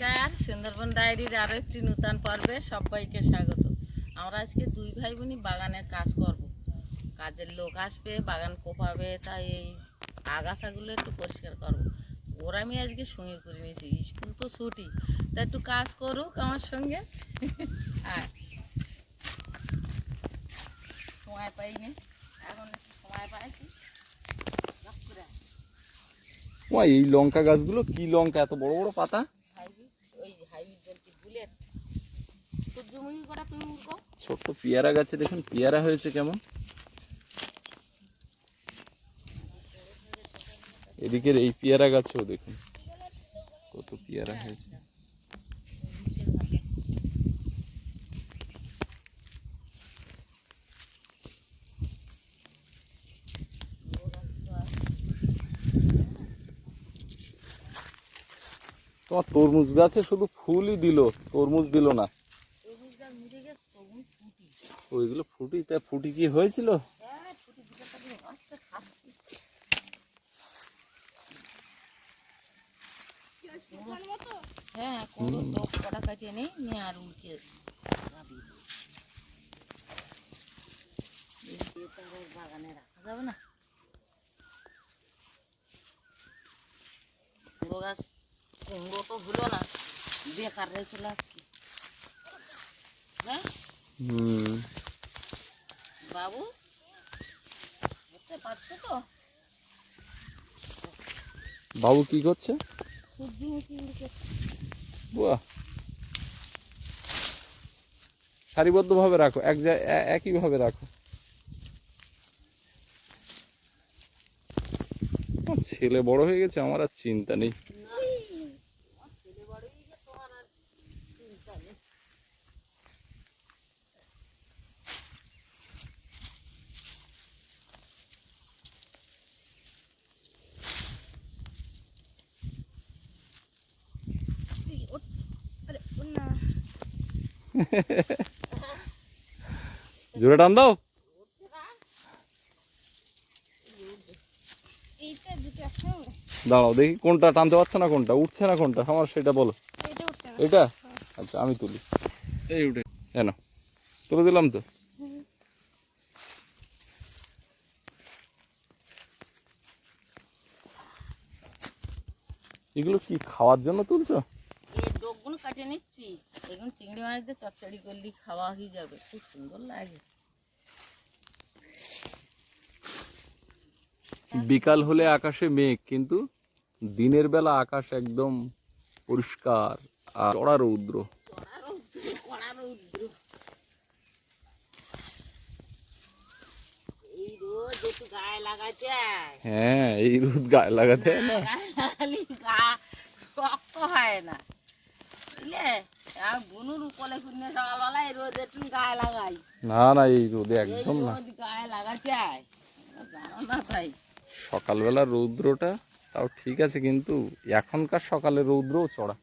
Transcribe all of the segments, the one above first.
নমস্কার, সুন্দরবন ডায়েরির আরও একটি নূতন পর্বে সবাইকে স্বাগত। আমরা আজকে দুই ভাই বোনই বাগানের কাজ করব। কাজের লোক আসবে, বাগান কোপাবে, তাই এই আগাছাগুলো একটু পরিষ্কার করব। ওর আমি আজকে সঙ্গে করে নিয়েছি, স্কুল তো ছুটি, তা একটু কাজ করুক আমার সঙ্গে। আর সময় পাইনি, এখন সময় পাইছি। এই লঙ্কা গাছগুলো কি লঙ্কা, এত বড় বড় পাতা? ওই ছোট্ট পেয়ারা গাছে দেখুন, পেয়ারা হয়েছে কেমন। এদিকের এই পেয়ারা গাছেও দেখুন, কত পেয়ারা হয়েছে। তোমার তরমুজ গাছে শুধু ফুলই দিল, তরমুজ দিল না। ওইগুলো ফুটি, তা ফুটি কি হয়েছিল? হ্যাঁ কোনো তো কটা নেই নিয়ে আর ওর বাগানে রাখা যাবে না গাছ কুমড়ো তো হলো না বেকার রেখে লাভ কি হ্যাঁ? বাবু বুঝতে পারছ তো? বাবু কি করছে? বাহ। সারিবদ্ধভাবে রাখো এক জায়গায় একইভাবে রাখো। ছেলে বড় হয়ে গেছে আমার আর চিন্তা নেই আমার ছেলে বড়ই যে তোমার আর চিন্তা নেই জোরে টান দাও। দাঁড়াও দেখি কোনটা টানতে পারছে না কোনটা উঠছে না কোনটা? আমার সেটা বলো। এটা আচ্ছা আমি তুলি। এই উঠে। কেন তুলে দিলাম তো। এগুলো কি খাওয়ার জন্য তুলছো? কাটিয়ে নিচ্ছি। এগুলো চিংড়ি মাছ দিয়ে চচ্চড়ি করলে খাওয়া হয়ে যাবে। খুব সুন্দর লাগে। বিকাল হলে আকাশে মেঘ কিন্তু দিনের বেলা আকাশ একদম পরিষ্কার আর চড়া রৌদ্র। হয়। হ্যাঁ এই রোদ গায়ে লাগাতে হয় না গায়ে লাগালে গা শক্ত হয় না লাগাই। না না এই রোদে একদম না। সকালবেলা রৌদ্রটা তাও ঠিক আছে কিন্তু এখনকার সকালে রৌদ্রও চড়া।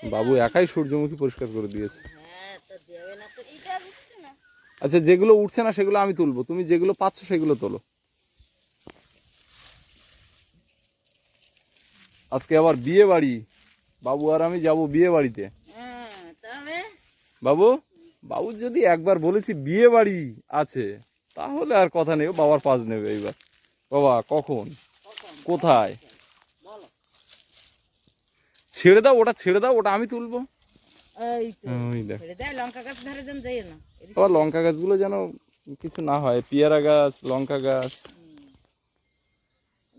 বাবু একাই সূর্যমুখী পরিষ্কার করে দিয়েছে। হ্যাঁ আচ্ছা যেগুলো উঠছে না সেগুলো আমি তুলবো। তুমি যেগুলো পাচ্ছ সেগুলো তোলো। আজকে আবার বিয়ে বাড়ি। বাবু আর আমি যাব বিয়ে বাড়িতে। হ্যাঁ বাবু? বাবু যদি একবার বলেছি বিয়ে বাড়ি আছে তাহলে আর কথা নেই বাবার পাশ নেবে এইবার। বাবা কখন? কোথায়? ছেড়ে দাও ওটা ছেড়ে দাও ওটা আমি তুলবো। লঙ্কা গাছগুলো যেন কিছু না হয় পেয়ারা গাছ লঙ্কা গাছ।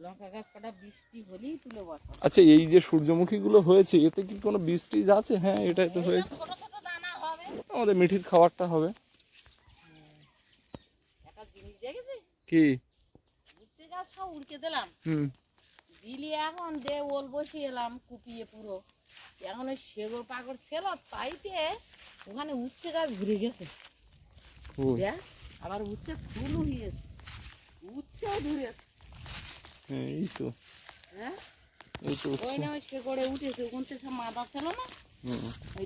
লঙ্কা গাছ কটা বৃষ্টি হলেই তুলে বসা। আচ্ছা এই যে সূর্যমুখীগুলো হয়েছে এতে কি কোনো বীজ টিজ আছে? হ্যাঁ এটাই তো হয়েছে। ছোট ছোট দানা হবে। আমাদের মিঠির খাবারটা হবে। একটা জিনিস দেখেছি কি? উচ্ছে গাছ সব উড়কে দিলাম। হুম। দিলি এখন দে ওল বসিয়ে এলাম কুপিয়ে পুরো। এখন ওই পাগড় ছিল তাইতে ওখানে উচ্ছে গাছ ঘুরে গেছে। আবার উচ্ছে ফুলও হয়েছে। উচ্ছেও ধরেছে। হ্যাঁ, এই তো। হ্যাঁ? এই তো ওই না ওই শেকড়ে উঠেছে ওখান থেকে মাদা ছিল না? ওই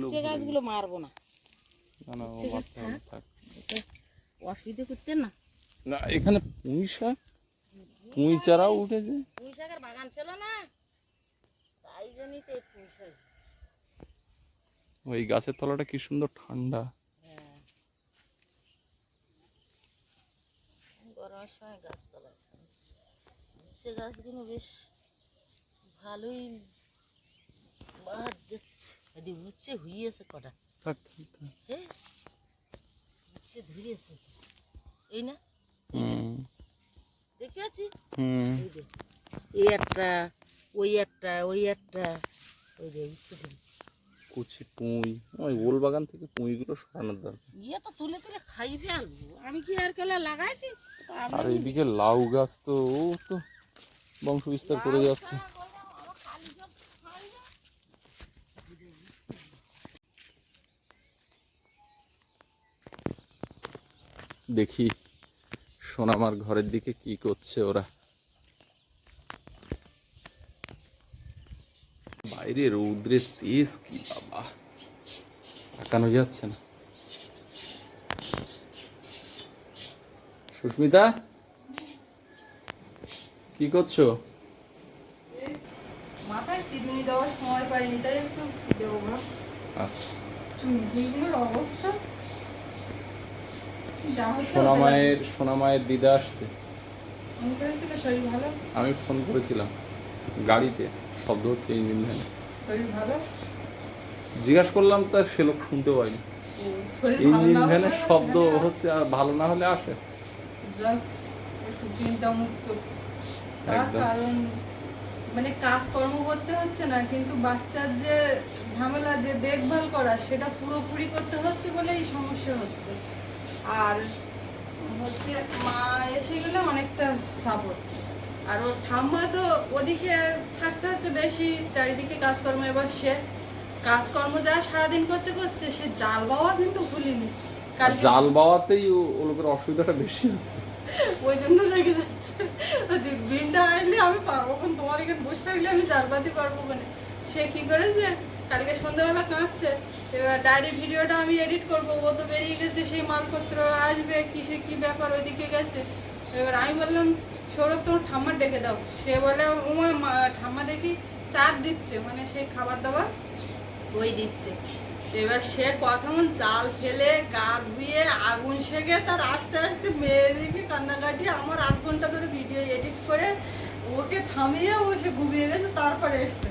উচ্ছে গাছগুলো মারবো না। না না অসুবিধা না। না এখানে পুঁই শাক? পুঁই চারাও উঠেছে? পুঁই শাকের বাগান ছিল না। তাই জন্যই তো পুঁই শাক। ওই গাছের তলাটা কি সুন্দর ঠান্ডা। গরমের সময় গাছতলায় সে গাছগুলো বেশ ভালোই বাদ দিচ্ছে। এদি উচ্ছে হইয়েছে কটা। হ্যাঁ উচ্ছে ধরিয়েছে এই না? দেখতে আছি? এই একটা ওই একটা ওই একটা ওই যে উচ্ছে ধরে কুচি পুঁই ওই ওল বাগান থেকে পুঁইগুলো সরানোর দরকার। ইয়ে তো তুলে তুলে খাই ফেলব আমি কি আর কেলা লাগাইছি? আর এইদিকে লাউ গাছ তো ও তো বংশ বিস্তার করে যাচ্ছে। দেখি সোনামার ঘরের দিকে কি করছে ওরা। বাইরে রৌদ্রের তেজ কি বাবা তাকানো যাচ্ছে না। সুস্মিতা? কি করছ? মাথায় চিরুনি দেওয়ার সময় পাইনি তাই একটু দেবো ভাবছি। আচ্ছা। চুলগুলোর অবস্থা? দিদা আসছে। আমি ফোন করেছিলাম। গাড়িতে শব্দ হচ্ছে ইঞ্জিন ভ্যানে শরীর ভালো? জিজ্ঞাসা করলাম তার সে লোক শুনতে পাইনি ইঞ্জিন ভ্যানের শব্দ হচ্ছে আর ভালো না হলে আসে। কারণ মানে কাজকর্ম করতে হচ্ছে না কিন্তু বাচ্চার যে ঝামেলা যে দেখভাল করা সেটা পুরোপুরি করতে হচ্ছে বলে এই সমস্যা হচ্ছে। আর হচ্ছে মা এসে গেলে অনেকটা সাপোর্ট। আর ওর ঠাম্মা তো ওদিকে থাকতে হচ্ছে বেশি চারিদিকে কাজকর্ম এবার সে। কাজকর্ম যা সারাদিন করছে করছে সে জাল বাওয়া কিন্তু ভুলিনি। জাল বাওয়াতেই ও ও লোকের অসুবিধাটা বেশি হচ্ছে। ওই জন্য রেগে যাচ্ছে। বিনটা আইলে আমি পারব কোন তোমার এখানে বসে থাকলে আমি জাল বাঁধতে পারব মানে। সে কি করেছে? কালকে সন্ধ্যাবেলা কাঁদছে। এবার ডায়েরি ভিডিওটা আমি এডিট করব ও তো বেরিয়ে গেছে সেই মালপত্র আসবে কিসে কি ব্যাপার ওইদিকে গেছে। এবার আমি বললাম সৌরভ তোমার ঠাম্মা ডেকে দাও। সে বলে উমা মা- ঠাম্মা দেখি চার দিচ্ছে। মানে সেই খাবার দাবার ওই দিচ্ছে। এবার সে কখন জাল ফেলে গা ধুয়ে আগুন সেগে তার আস্তে আস্তে মেয়েদিকে কান্নাকাটি। আমার আধ ঘণ্টা ধরে ভিডিও এডিট করে ওকে থামিয়ে ও সে ঘুমিয়ে গেছে, তারপরে এসছে।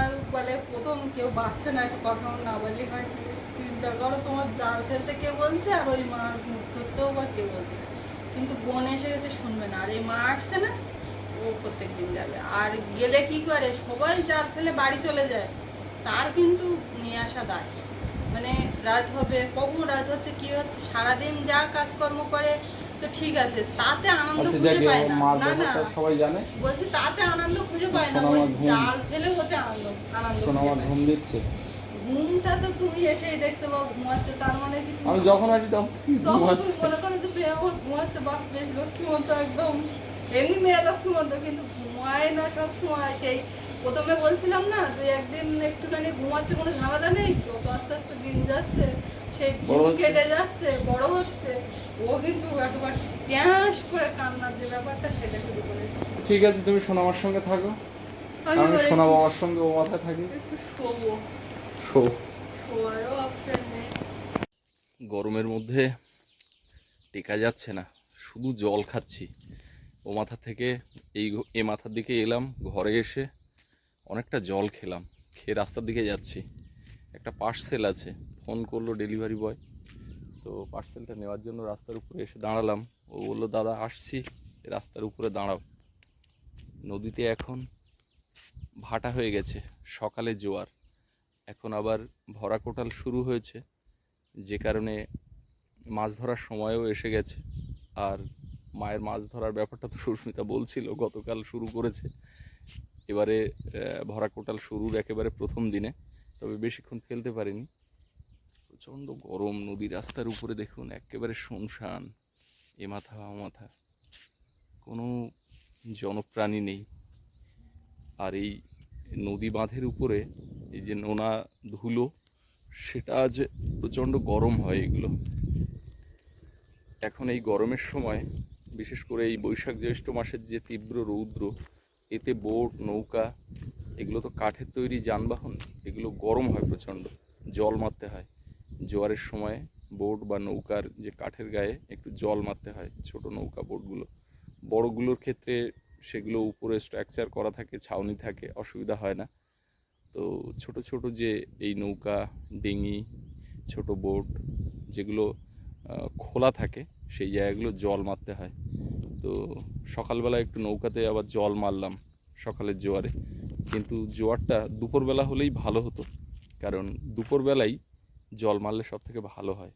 আর বলে, প্রথম কেউ বাচ্চা না, একটু কথা না বলি হয় চিন্তা করো, তোমার জাল ফেলতে কে বলছে, আর ওই মাছ ধরতেও বা কে বলছে? কিন্তু বোন এসে গেছে, শুনবে না। আর এই মা আসছে না, ও প্রত্যেক দিন যাবে। আর গেলে কি করে? সবাই জাল ফেলে বাড়ি চলে যায়। তার কিন্তু নিয়ে আসা দায়। মানে রাত হবে কখন রাত হচ্ছে কি হচ্ছে সারাদিন যা কাজকর্ম করে তো ঠিক আছে তাতে আনন্দ আচ্ছা খুঁজে পায় না। না না সবাই জানে। বলছি তাতে আনন্দ খুঁজে পায় না ওই জাল ফেলে ওতে আনন্দ আনন্দ ঘুম দিচ্ছে। ঘুমটা তো তুমি এসেই দেখতে পাও ঘুমাচ্ছে তার মানে কি তুমি- আমি যখন আসি তখন তুমি তখন ঘুমাচ্ছে। মনে করো মেয়ে আমার ঘুমাচ্ছে বাহ বেশ লক্ষ্মীমন্ত একদম। এমনি মেয়ে লক্ষ্মীমন্ত কিন্তু ঘুমায় না সব সময় সেই প্রথমে বলছিলাম না তুই একদিন একটুখানি ঘুমাচ্ছে কোনো ঝামেলা নেই? যত আস্তে আস্তে দিন যাচ্ছে সেই ঘুম বড় কেটে যাচ্ছে বড় হচ্ছে। ও কিন্তু একবার ট্যাঁস করে কান্নার যে ব্যাপারটা সেটা শুরু করেছে। ঠিক আছে তুমি সোনা আমার সঙ্গে থাকো। আমি সোনা বাবার সঙ্গে ও মাথায় থাকি। একটু শোবো। শো। শোয়ারও অপশন নেই। গরমের মধ্যে টেকা যাচ্ছে না শুধু জল খাচ্ছি। ও মাথা থেকে এই এ মাথার দিকে এলাম ঘরে এসে অনেকটা জল খেলাম। খেয়ে রাস্তার দিকে যাচ্ছি। একটা পার্সেল আছে। ফোন করল ডেলিভারি বয় তো পার্সেলটা নেওয়ার জন্য রাস্তার উপরে এসে দাঁড়ালাম। ও বলল, দাদা, আসছি। রাস্তার উপরে দাঁড়াও। নদীতে এখন ভাটা হয়ে গেছে। সকালে জোয়ার। এখন আবার ভরা কোটাল শুরু হয়েছে। যে কারণে মাছ ধরার সময়ও এসে গেছে। আর মায়ের মাছ ধরার ব্যাপারটা তো সুস্মিতা বলছিল, গতকাল শুরু করেছে। এবারে ভরা কোটাল শুরুর একেবারে প্রথম দিনে, তবে বেশিক্ষণ ফেলতে পারিনি। প্রচণ্ড গরম, নদী রাস্তার উপরে দেখুন, একেবারে শুনশান, এ মাথা, ও মাথা। কোনো জনপ্রাণী নেই। আর এই নদী বাঁধের উপরে, এই যে নোনা ধুলো, সেটা আজ প্রচণ্ড গরম হয় এগুলো। এখন এই গরমের সময়, বিশেষ করে এই বৈশাখ জ্যৈষ্ঠ মাসের যে তীব্র রৌদ্র এতে বোট, নৌকা, এগুলো তো কাঠের তৈরি যানবাহন, এগুলো গরম হয় প্রচণ্ড, জল মারতে হয়। জোয়ারের সময় বোট বা নৌকার যে কাঠের গায়ে একটু জল মারতে হয়, ছোট নৌকা বোটগুলো। বড়গুলোর ক্ষেত্রে সেগুলো উপরে স্ট্রাকচার করা থাকে, ছাউনি থাকে, অসুবিধা হয় না। তো ছোট ছোট যে এই নৌকা, ডিঙি, ছোট বোট, যেগুলো খোলা থাকে, সেই জায়গাগুলো জল মারতে হয়। তো সকালবেলা একটু নৌকাতে আবার জল মারলাম সকালের জোয়ারে। কিন্তু জোয়ারটা দুপুরবেলা হলেই ভালো হতো, কারণ দুপুরবেলাই জল মারলে সব থেকে ভালো হয়।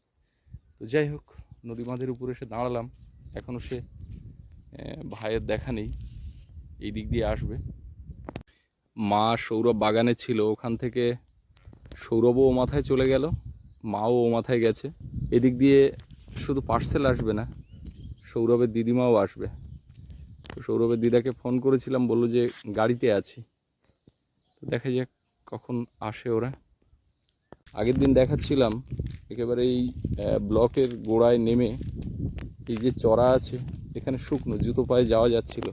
তো যাই হোক, নদী বাঁধের উপরে এসে দাঁড়ালাম। এখনও সে ভাইয়ের দেখা নেই, এই দিক দিয়ে আসবে। মা সৌরভ বাগানে ছিল, ওখান থেকে সৌরভও ও মাথায় চলে গেল, মাও ও মাথায় গেছে। এদিক দিয়ে শুধু পার্সেল আসবে না সৌরভের দিদিমাও আসবে। তো সৌরভের দিদাকে ফোন করেছিলাম, বলল যে গাড়িতে আছি। তো দেখা যাক কখন আসে ওরা। আগের দিন দেখাচ্ছিলাম একেবারে এই ব্লকের গোড়ায় নেমে এই যে চড়া আছে, এখানে শুকনো, জুতো পায়ে যাওয়া যাচ্ছিল।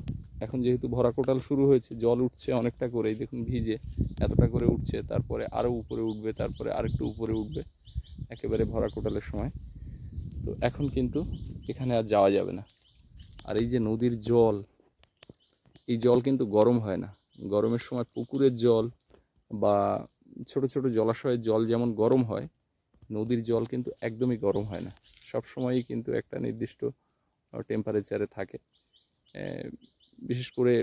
এখন যেহেতু ভরা কোটাল শুরু হয়েছে, জল উঠছে অনেকটা করে এই দেখুন ভিজে, এতটা করে উঠছে, তারপরে আরও উপরে উঠবে, তারপরে আরেকটু উপরে উঠবে, একেবারে ভরা কোটালের সময়। তো এখন কিন্তু এখানে আর যাওয়া যাবে না। আর এই যে নদীর জল, এই জল কিন্তু গরম হয় না। গরমের সময় পুকুরের জল বা ছোট ছোট জলাশয়ের জল যেমন গরম হয়, নদীর জল কিন্তু একদমই গরম হয় না। সব সময়ই কিন্তু একটা নির্দিষ্ট টেম্পারেচারে থাকে। বিশেষ করে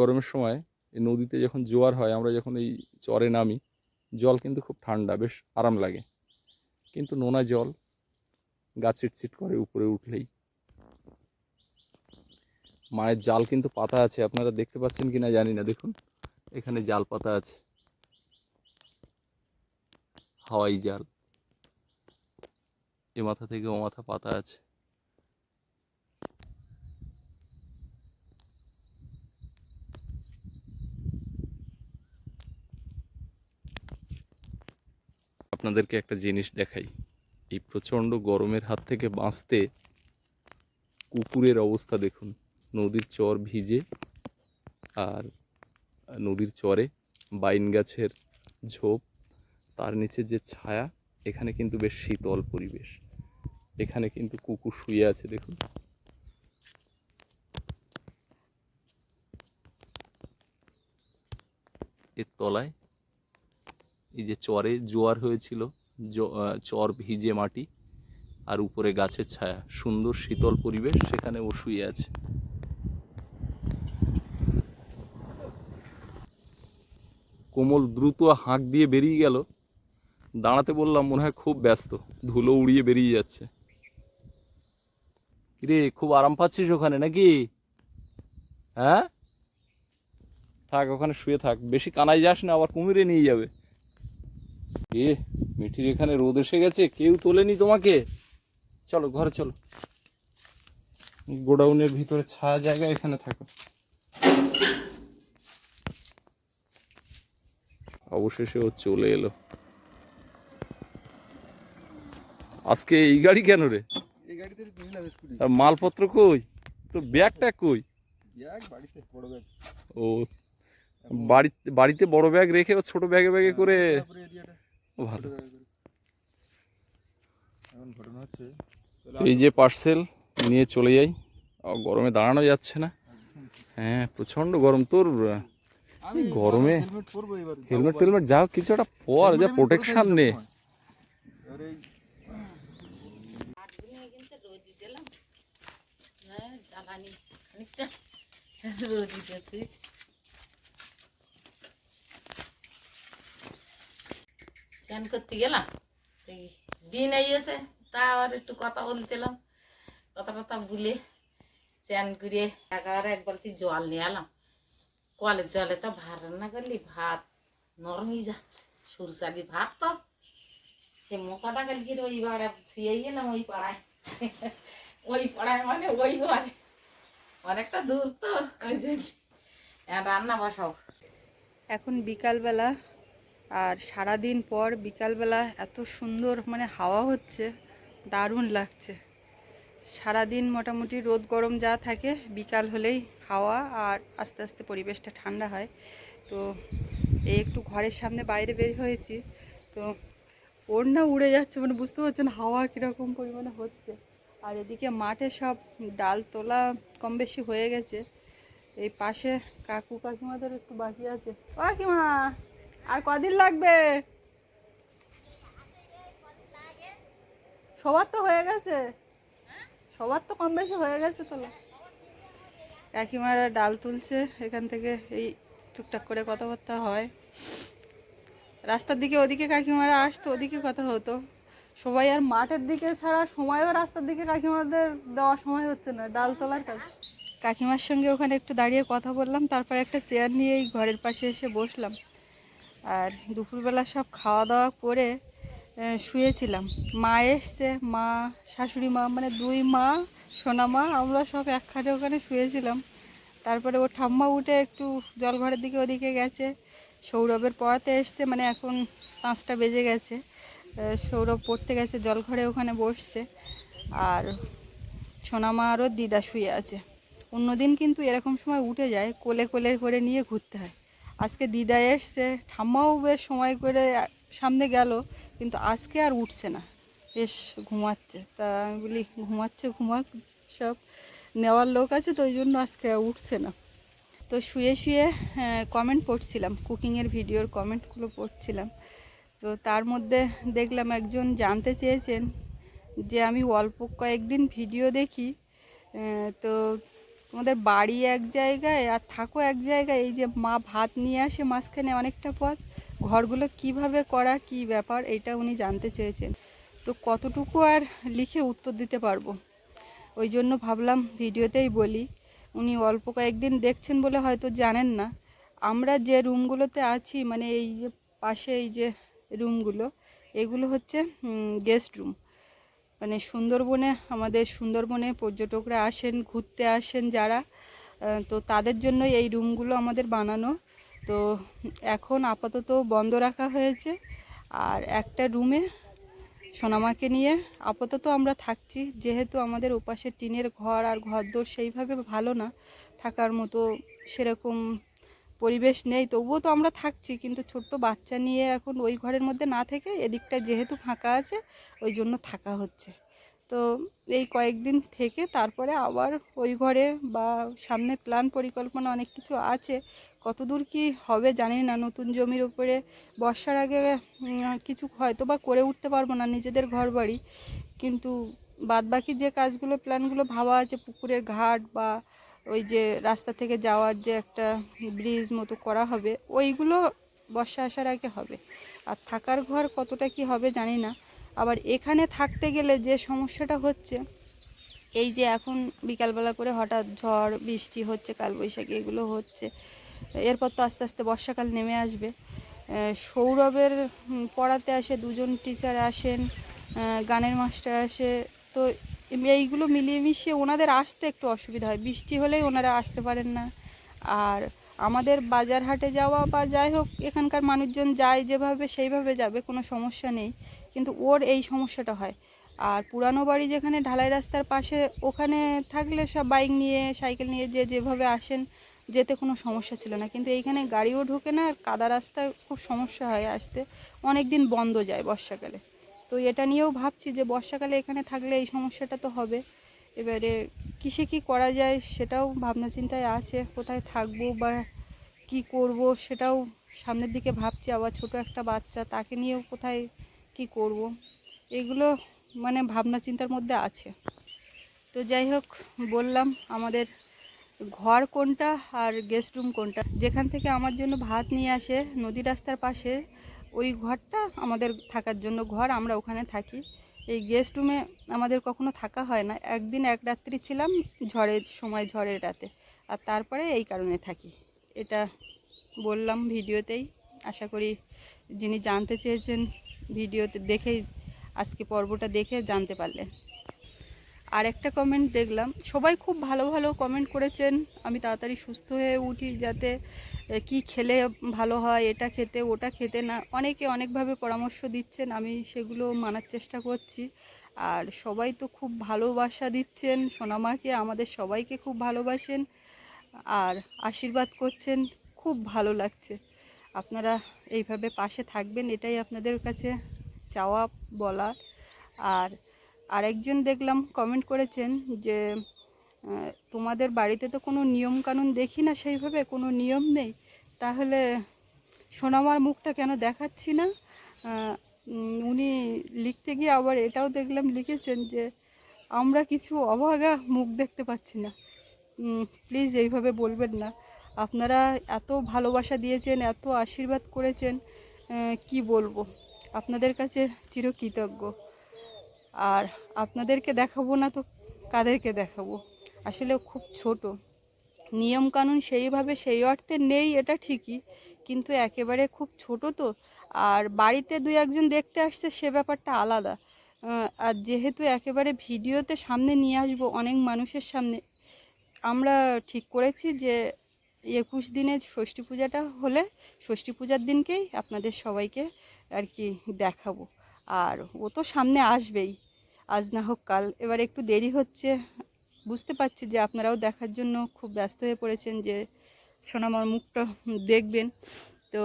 গরমের সময় নদীতে যখন জোয়ার হয়, আমরা যখন এই চরে নামি, জল কিন্তু খুব ঠান্ডা, বেশ আরাম লাগে। কিন্তু নোনা জল গা চিটচিট করে উপরে উঠলেই। মায়ের জাল কিন্তু পাতা আছে, আপনারা দেখতে পাচ্ছেন কিনা জানি না, দেখুন। এখানে জাল পাতা আছে। হাওয়াই জাল। এ মাথা থেকে ও মাথা পাতা আছে। আপনাদেরকে একটা জিনিস দেখাই। এই প্রচণ্ড গরমের হাত থেকে বাঁচতে কুকুরের অবস্থা দেখুন। নদীর চর ভিজে আর নদীর চরে বাইন গাছের ঝোপ, তার নিচে যে ছায়া, এখানে কিন্তু বেশ শীতল পরিবেশ। এখানে কিন্তু কুকুর শুয়ে আছে, দেখুন। এর তলায় এই যে চরে জোয়ার হয়েছিল চর ভিজে মাটি আর উপরে গাছের ছায়া। সুন্দর শীতল পরিবেশ সেখানে ও শুয়ে আছে। কোমল দ্রুত হাঁক দিয়ে বেরিয়ে গেল। দাঁড়াতে বললাম, মনে হয় খুব ব্যস্ত। ধুলো উড়িয়ে বেরিয়ে যাচ্ছে। কিরে, খুব আরাম পাচ্ছিস ওখানে নাকি? হ্যাঁ? থাক, ওখানে শুয়ে থাক। বেশি কানাই যাস না, আবার কুমিরে নিয়ে যাবে। এ মিঠির এখানে রোদ এসে গেছে কেউ তোলেনি তোমাকে? চলো ঘরে চলো। গোডাউনের ভিতরে ছায়া জায়গা এখানে থাকো। অবশেষে ও চলে এলো। আজকে এই গাড়ি কেন রে? আর মালপত্র কই? তোর ব্যাগটা কই? ব্যাগ বাড়িতে বড় ব্যাগ। ও বাড়ি বাড়িতে বড় ব্যাগ রেখে ও ছোট ব্যাগে ব্যাগে করে ভালো। তো এই যে পার্সেল নিয়ে চলে যাই। গরমে দাঁড়ানো যাচ্ছে না। হ্যাঁ প্রচণ্ড গরম। তোর গরমে হেলমেট পরবো এবার। হেলমেট টেলমেট যা কিছু একটা পর যা প্রোটেকশান নে। জ্বালানি। রোদি স্নান করতে গেলাম দিন এসে তা আবার একটু কথা বলতেলাম কথা টথা বলে স্নান করে একেবারে এক বালতি জল নিয়ে এলাম। কলের জলে তো ভাত রান্না করলি ভাত নরম হয়ে যাচ্ছে সরষালি ভাত তো। সে মশাটা কালকে ওই পাড়ায় শুয়ে গেলাম ওই পাড়ায়। ওই পাড়ায় মানে ওই ঘরে। অনেকটা দূর তো ওই হ্যাঁ, রান্না বসাও। এখন বিকালবেলা আর সারাদিন পর বিকালবেলা এত সুন্দর মানে হাওয়া হচ্ছে, দারুণ লাগছে। সারাদিন মোটামুটি রোদ গরম যা থাকে, বিকাল হলেই হাওয়া আর আস্তে আস্তে পরিবেশটা ঠান্ডা হয়। তো এই একটু ঘরের সামনে বাইরে বের হয়েছি, তো ওর না উড়ে যাচ্ছে মানে বুঝতে পারছেন হাওয়া কীরকম পরিমাণে হচ্ছে। আর এদিকে মাঠে সব ডাল তোলা কম বেশি হয়ে গেছে, এই পাশে কাকু কাকিমাদের একটু বাকি আছে। কাকিমা! আর কদিন লাগবে? সবার তো হয়ে গেছে। সবার তো কম বেশি হয়ে গেছে তোলা কাকিমারা ডাল তুলছে, এখান থেকে এই টুকটাক করে কথাবার্তা হয়। রাস্তার দিকে ওদিকে কাকিমারা আসতো, ওদিকে কথা হতো। সবাই আর মাঠের দিকে ছাড়া সময়ও রাস্তার দিকে কাকিমাদের দেওয়া সময় হচ্ছে না, ডাল তোলার কাজ। কাকিমার সঙ্গে ওখানে একটু দাঁড়িয়ে কথা বললাম, তারপর একটা চেয়ার নিয়ে এই ঘরের পাশে এসে বসলাম। আর দুপুরবেলা সব খাওয়া দাওয়া করে শুয়েছিলাম। মা এসছে, মা, শাশুড়ি মা মানে দুই মা, সোনা মা, আমরা সব এক খাটে ওখানে শুয়েছিলাম। তারপরে ও ঠাম্মা উঠে একটু জলঘরের দিকে ওদিকে গেছে। সৌরভের পড়াতে এসছে মানে এখন পাঁচটা বেজে গেছে। সৌরভ পড়তে গেছে, জলঘরে ওখানে বসছে। আর সোনামা আরও দিদা শুয়ে আছে। অন্যদিন কিন্তু এরকম সময় উঠে যায়, কোলে কোলে করে নিয়ে ঘুরতে হয়। আজকে দিদা এসছে, ঠাম্মাও বেশ সময় করে সামনে গেল, কিন্তু আজকে আর উঠছে না। বেশ ঘুমাচ্ছে। তা আমি বলি, ঘুমাচ্ছে, ঘুমাক, সব নেওয়ার লোক আছে, তো ওই জন্য আজকে উঠছে না। তো শুয়ে শুয়ে কমেন্ট পড়ছিলাম কুকিংয়ের ভিডিওর কমেন্টগুলো পড়ছিলাম। তো তার মধ্যে দেখলাম একজন জানতে চেয়েছেন যে আমি অল্প কয়েকদিন ভিডিও দেখি তো তোমাদের বাড়ি এক জায়গায় আর থাকো এক জায়গায়, এই যে মা ভাত নিয়ে আসে মাঝখানে অনেকটা পথ, ঘরগুলো কীভাবে করা, কি ব্যাপার, এটা উনি জানতে চেয়েছেন। তো কতটুকু আর লিখে উত্তর দিতে পারব? ওই জন্য ভাবলাম ভিডিওতেই বলি, উনি অল্প কয়েকদিন দেখছেন বলে হয়তো জানেন না। আমরা যে রুমগুলোতে আছি মানে এই যে পাশে এই যে রুমগুলো, এগুলো হচ্ছে গেস্ট রুম মানে সুন্দরবনে, আমাদের সুন্দরবনে পর্যটকরা আসেন, ঘুরতে আসেন যারা তো তাদের জন্য এই রুমগুলো আমাদের বানানো। তো এখন আপাতত বন্ধ রাখা হয়েছে। আর একটা রুমে সোনামাকে নিয়ে আপাতত আমরা থাকছি। যেহেতু আমাদের ওপাশে টিনের ঘর আর ঘরদোর সেইভাবে ভালো না, থাকার মতো সেরকম পরিবেশ নেই, তবুও তো আমরা থাকছি। কিন্তু ছোট্ট বাচ্চা নিয়ে এখন ওই ঘরের মধ্যে না থেকে এদিকটা যেহেতু ফাঁকা আছে, ওই জন্য থাকা হচ্ছে। তো এই কয়েকদিন থেকে তারপরে আবার ওই ঘরে বা সামনে প্ল্যান পরিকল্পনা অনেক কিছু আছে। কতদূর কি হবে জানি না, নতুন জমির উপরে বর্ষার আগে কিছু হয়তো বা করে উঠতে পারব না নিজেদের ঘর বাড়ি কিন্তু বাদবাকি যে কাজগুলো প্ল্যানগুলো ভাবা আছে, পুকুরের ঘাট বা ওই যে রাস্তা থেকে যাওয়ার যে একটা ব্রিজ মতো করা হবে, ওইগুলো বর্ষা আসার আগে হবে। আর থাকার ঘর কতটা কি হবে জানি না। আবার এখানে থাকতে গেলে যে সমস্যাটা হচ্ছে, এই যে এখন বিকালবেলা করে হঠাৎ ঝড়, বৃষ্টি হচ্ছে, কালবৈশাখী এগুলো হচ্ছে, এরপর তো আস্তে আস্তে বর্ষাকাল নেমে আসবে। সৌরভের পড়াতে আসে দুজন টিচার আসেন গানের মাস্টার আসে, তো এইগুলো মিলিয়ে মিশিয়ে ওনাদের আসতে একটু অসুবিধা হয়। বৃষ্টি হলেই ওনারা আসতে পারেন না। আর আমাদের বাজার হাটে যাওয়া বা যাই হোক, এখানকার মানুষজন যায় যেভাবে সেইভাবে যাবে, কোনো সমস্যা নেই। কিন্তু ওর এই সমস্যাটা হয়। আর পুরানো বাড়ি যেখানে ঢালাই রাস্তার পাশে, ওখানে থাকলে সব বাইক নিয়ে, সাইকেল নিয়ে যে যেভাবে আসেন, যেতে কোনো সমস্যা ছিল না। কিন্তু এইখানে গাড়িও ঢোকে না, আর কাদা রাস্তায় খুব সমস্যা হয় আসতে। অনেক দিন বন্ধ যায় বর্ষাকালে। তো এটা নিয়েও ভাবছি যে বর্ষাকালে এখানে থাকলে এই সমস্যাটা তো হবে। এবারে কিসে কি করা যায় সেটাও ভাবনা চিন্তায় আছে, কোথায় থাকব বা কি করব সেটাও সামনের দিকে ভাবছি। আবার ছোট একটা বাচ্চা, তাকে নিয়েও কোথায় কি করব? এগুলো মানে ভাবনা চিন্তার মধ্যে আছে। তো যাই হোক, বললাম আমাদের ঘর কোনটা আর গেস্ট রুম কোনটা? যেখান থেকে আমার জন্য ভাত নিয়ে আসে, নদী রাস্তার পাশে ওই ঘরটা আমাদের থাকার জন্য ঘর, আমরা ওখানে থাকি। এই গেস্ট রুমে আমাদের কখনো থাকা হয় না। একদিন এক রাত্রি ছিলাম ঝড়ের সময়, ঝড়ের রাতে। আর তারপরে এই কারণে থাকি। এটা বললাম ভিডিওতেই। আশা করি যিনি জানতে চেয়েছেন ভিডিওতে দেখেই আজকে পর্বটা দেখে জানতে পারলেন। আর একটা কমেন্ট দেখলাম। সবাই খুব ভালো ভালো কমেন্ট করেছেন। আমি তাড়াতাড়ি সুস্থ হয়ে উঠি যাতে কি খেলে ভালো হয়, এটা খেতে, ওটা খেতে না, অনেকে অনেকভাবে পরামর্শ দিচ্ছেন, আমি সেগুলো মানার চেষ্টা করছি। আর সবাই তো খুব ভালোবাসা দিচ্ছেন, সোনামাকে, আমাদের সবাইকে খুব ভালোবাসেন, আর আশীর্বাদ করছেন, খুব ভালো লাগছে। আপনারা এইভাবে পাশে থাকবেন, এটাই আপনাদের কাছে চাওয়া বলা আর আরেকজন দেখলাম কমেন্ট করেছেন যে তোমাদের বাড়িতে তো কোনো নিয়ম কানুন দেখি না সেইভাবে, কোনো নিয়ম নেই। তাহলে সোনামার মুখটা কেন দেখাচ্ছি না? উনি লিখতে গিয়ে আবার এটাও দেখলাম লিখেছেন যে, আমরা কিছু অভাগা মুখ দেখতে পাচ্ছি না। প্লিজ এইভাবে বলবেন না। আপনারা এত ভালোবাসা দিয়েছেন, এত আশীর্বাদ করেছেন কি বলব? আপনাদের কাছে চিরকৃতজ্ঞ। আর আপনাদেরকে দেখাবো না তো কাদেরকে দেখাবো? আসলে খুব ছোট। নিয়মকানুন সেইভাবে সেই অর্থে নেই, এটা ঠিকই। কিন্তু একেবারে খুব ছোট তো। আর বাড়িতে দুই একজন দেখতে আসছে, সে ব্যাপারটা আলাদা। আর যেহেতু একেবারে ভিডিওতে সামনে নিয়ে আসব, অনেক মানুষের সামনে, আমরা ঠিক করেছি যে একুশ দিনে ষষ্ঠী পূজাটা হলে ষষ্ঠী পূজার দিনকেই আপনাদের সবাইকে আর কি দেখাবো। আর ও তো সামনে আসবেই। আজ না হোক কাল। এবার একটু দেরি হচ্ছে। বুঝতে পারছি যে আপনারাও দেখার জন্য খুব ব্যস্ত হয়ে পড়েছেন যে সোনামার মুখটা দেখবেন। তো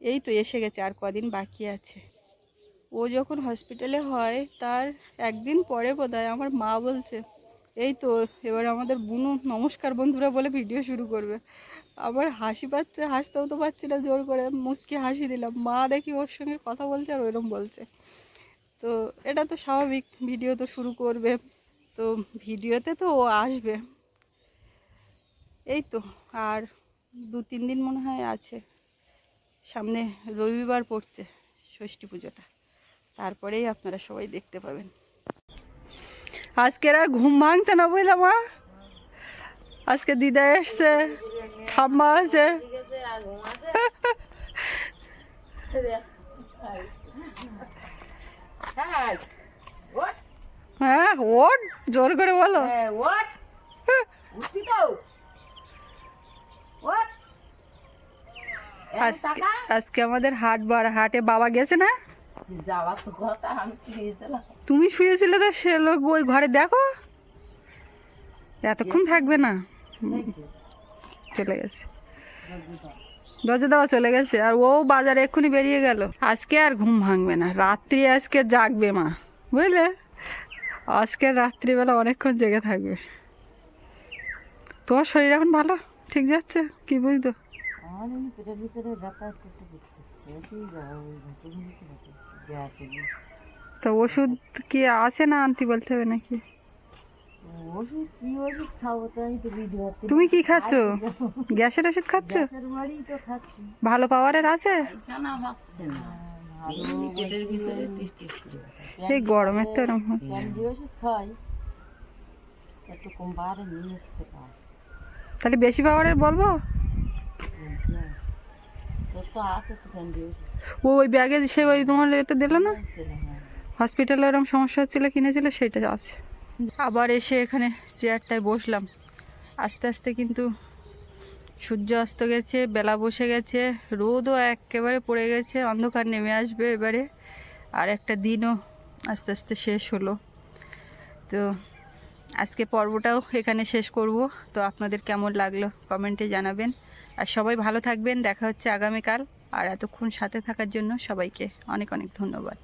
এই তো এসে গেছে, আর কদিন বাকি আছে। ও যখন হসপিটালে হয়, তার একদিন পরে বোধহয় আমার মা বলছে, এই তো, এবার আমাদের বুনু নমস্কার বন্ধুরা বলে ভিডিও শুরু করবে। আবার হাসি পাচ্ছে, হাসতেও তো পাচ্ছি না, জোর করে মুচকি হাসি দিলাম। মা দেখি ওর সঙ্গে কথা বলছে আর ওইরকম বলছে। তো, এটা তো স্বাভাবিক, ভিডিও তো শুরু করবে। তো ভিডিওতে তো ও আসবে। এই তো, আর দু তিন দিন মনে হয় আছে। সামনে রবিবার পড়ছে ষষ্ঠী পুজোটা। তারপরেই আপনারা সবাই দেখতে পাবেন। আজকের আর ঘুম ভাঙছে না বুঝলাম মা? আজকে দিদা এসছে, ঠাম্মা আছে। হ্যাঁ ওট জোর করে বলো। আজকে আজকে আমাদের হাট বার হাটে বাবা গেছে না? তুমি শুয়েছিলে তো সে লোক ওই ঘরে দেখো। এতক্ষণ থাকবে না। চলে গেছে। দরজা দেওয়া চলে গেছে। আর ও বাজারে এক্ষুনি বেরিয়ে গেল। আজকে আর ঘুম ভাঙবে না। রাত্রি আজকে জাগবে মা। বুঝলে? আজকে রাত্রিবেলা অনেকক্ষণ জেগে থাকবে। তোমার শরীর এখন ভালো? ঠিক যাচ্ছে? কি বুঝতো তো ওষুধ কি আছে না আনতে বলতে হবে নাকি? তুমি কি খাচ্ছ? গ্যাসের ওষুধ খাচ্ছ? ভালো পাওয়ারের আছে? এই গরমের তো এরকম হচ্ছে। তাহলে বেশি পাওয়ারের বলব? ও ওই ব্যাগে সে ওই তোমার এটা দিল না? হসপিটালে এরকম সমস্যা হচ্ছিল কিনেছিল সেটা আছে। আবার এসে এখানে চেয়ারটায় বসলাম। আস্তে আস্তে কিন্তু সূর্য অস্ত গেছে, বেলা বসে গেছে, রোদও একেবারে পড়ে গেছে, অন্ধকার নেমে আসবে এবারে। আর একটা দিনও আস্তে আস্তে শেষ হলো। তো আজকে পর্বটাও এখানে শেষ করব। তো আপনাদের কেমন লাগল কমেন্টে জানাবেন। আর সবাই ভালো থাকবেন, দেখা হচ্ছে আগামীকাল। আর এতক্ষণ সাথে থাকার জন্য সবাইকে অনেক অনেক ধন্যবাদ।